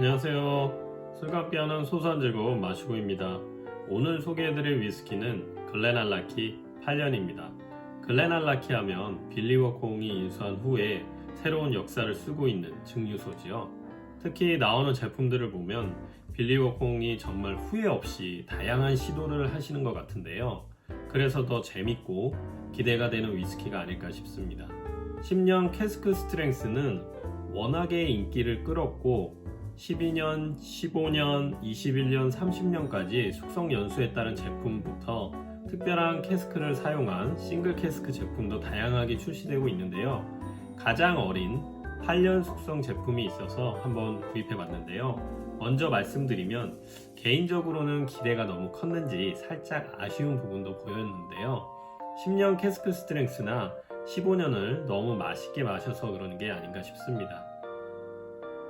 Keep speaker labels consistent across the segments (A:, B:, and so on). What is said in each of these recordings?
A: 안녕하세요. 술과 함께하는 소소한 즐거움 마시고입니다. 오늘 소개해드릴 위스키는 글렌알라키 8년입니다. 글렌알라키 하면 빌리 워콩이 인수한 후에 새로운 역사를 쓰고 있는 증류소지요. 특히 나오는 제품들을 보면 빌리 워콩이 정말 후회 없이 다양한 시도를 하시는 것 같은데요. 그래서 더 재밌고 기대가 되는 위스키가 아닐까 싶습니다. 10년 캐스크 스트렝스는 워낙에 인기를 끌었고 12년, 15년, 21년, 30년까지 숙성 연수에 따른 제품부터 특별한 캐스크를 사용한 싱글 캐스크 제품도 다양하게 출시되고 있는데요. 가장 어린 8년 숙성 제품이 있어서 한번 구입해 봤는데요. 먼저 말씀드리면 개인적으로는 기대가 너무 컸는지 살짝 아쉬운 부분도 보였는데요. 10년 캐스크 스트렝스나 15년을 너무 맛있게 마셔서 그러는 게 아닌가 싶습니다.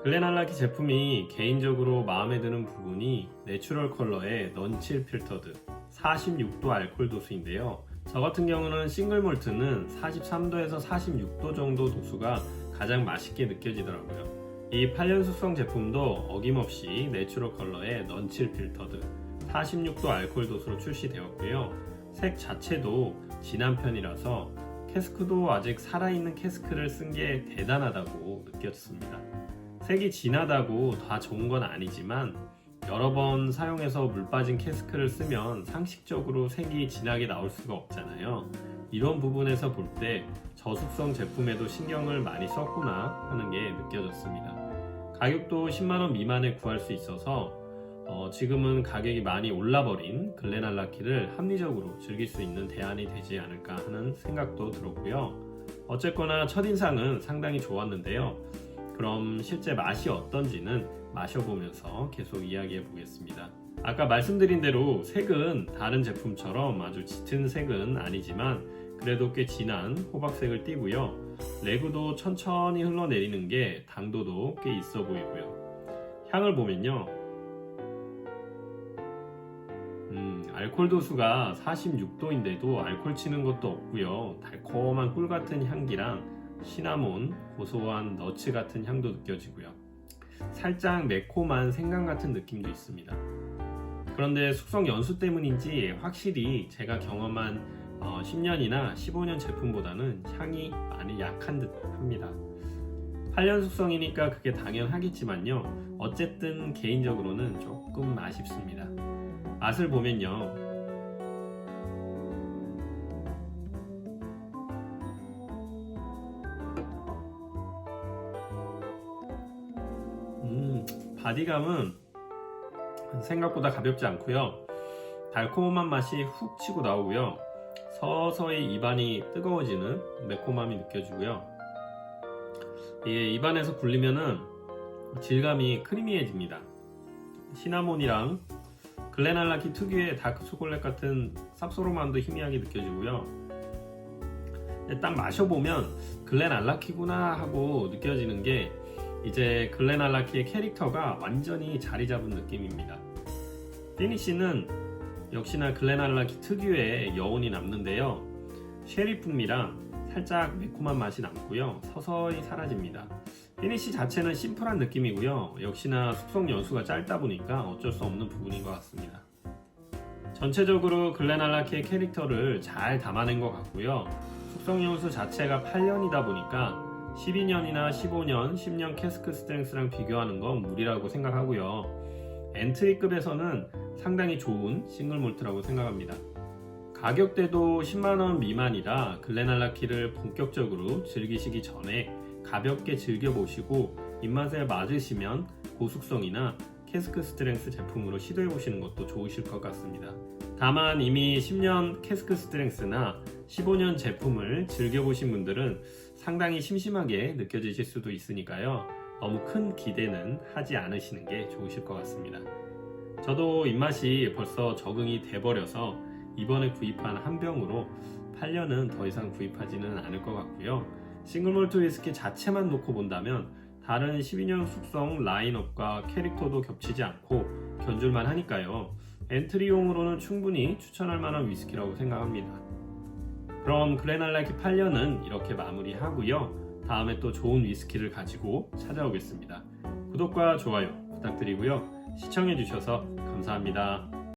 A: 글렌알라키 제품이 개인적으로 마음에 드는 부분이 내추럴 컬러의 넌칠 필터드 46도 알콜 도수인데요. 저 같은 경우는 싱글 몰트는 43도에서 46도 정도 도수가 가장 맛있게 느껴지더라고요. 이 8년 숙성 제품도 어김없이 내추럴 컬러의 넌칠 필터드 46도 알콜 도수로 출시되었고요. 색 자체도 진한 편이라서 캐스크도 아직 살아있는 캐스크를 쓴 게 대단하다고 느꼈습니다. 색이 진하다고 다 좋은 건 아니지만 여러 번 사용해서 물 빠진 캐스크를 쓰면 상식적으로 색이 진하게 나올 수가 없잖아요. 이런 부분에서 볼 때 저숙성 제품에도 신경을 많이 썼구나 하는 게 느껴졌습니다. 가격도 10만원 미만에 구할 수 있어서 어, 지금은 가격이 많이 올라버린 글렌알라키를 합리적으로 즐길 수 있는 대안이 되지 않을까 하는 생각도 들었고요. 어쨌거나 첫인상은 상당히 좋았는데요. 그럼 실제 맛이 어떤지는 마셔보면서 계속 이야기해 보겠습니다. 아까 말씀드린 대로 색은 다른 제품처럼 아주 짙은 색은 아니지만 그래도 꽤 진한 호박색을 띠고요. 레그도 천천히 흘러내리는 게 당도도 꽤 있어 보이고요. 향을 보면요. 음, 알콜 도수가 46도인데도 알콜 치는 것도 없고요. 달콤한 꿀 같은 향기랑 시나몬, 고소한 너츠 같은 향도 느껴지고요. 살짝 매콤한 생강 같은 느낌도 있습니다. 그런데 숙성 연수 때문인지 확실히 제가 경험한 어, 10년이나 15년 제품보다는 향이 많이 약한 듯 합니다. 8년 숙성이니까 그게 당연하겠지만요. 어쨌든 개인적으로는 조금 아쉽습니다. 맛을 보면요. 바디감은 생각보다 가볍지 않고요. 달콤한 맛이 훅 치고 나오고요. 서서히 입안이 뜨거워지는 매콤함이 느껴지고요. 이게 입안에서 굴리면은 질감이 크리미해집니다. 시나몬이랑 글렌알라키 특유의 다크 초콜릿 같은 쌉소름함도 희미하게 느껴지고요. 딱 마셔보면 글렌알라키구나 하고 느껴지는 게 이제 글렌알라키의 캐릭터가 완전히 자리 잡은 느낌입니다. 피니쉬는 역시나 글렌알라키 특유의 여운이 남는데요. 쉐리 풍미랑 살짝 매콤한 맛이 남고요. 서서히 사라집니다. 피니쉬 자체는 심플한 느낌이고요. 역시나 숙성 연수가 짧다 보니까 어쩔 수 없는 부분인 것 같습니다. 전체적으로 글렌알라키의 캐릭터를 잘 담아낸 것 같고요. 숙성 연수 자체가 8년이다 보니까 12년이나 15년, 10년 캐스크 스트렝스랑 비교하는 건 무리라고 생각하고요. 엔트리급에서는 상당히 좋은 싱글 몰트라고 생각합니다. 가격대도 10만원 미만이라 글렌알라키를 본격적으로 즐기시기 전에 가볍게 즐겨보시고 입맛에 맞으시면 고숙성이나 캐스크 스트렝스 제품으로 시도해보시는 것도 좋으실 것 같습니다. 다만 이미 10년 캐스크 스트렝스나 15년 제품을 즐겨보신 분들은 상당히 심심하게 느껴지실 수도 있으니까요. 너무 큰 기대는 하지 않으시는 게 좋으실 것 같습니다. 저도 입맛이 벌써 적응이 돼버려서 이번에 구입한 한 병으로 8년은 더 이상 구입하지는 않을 것 같고요. 싱글몰트 위스키 자체만 놓고 본다면 다른 12년 숙성 라인업과 캐릭터도 겹치지 않고 견줄만 하니까요. 엔트리용으로는 충분히 추천할 만한 위스키라고 생각합니다. 그럼 글렌알라키 8년은 이렇게 마무리하고요. 다음에 또 좋은 위스키를 가지고 찾아오겠습니다. 구독과 좋아요 부탁드리고요. 시청해주셔서 감사합니다.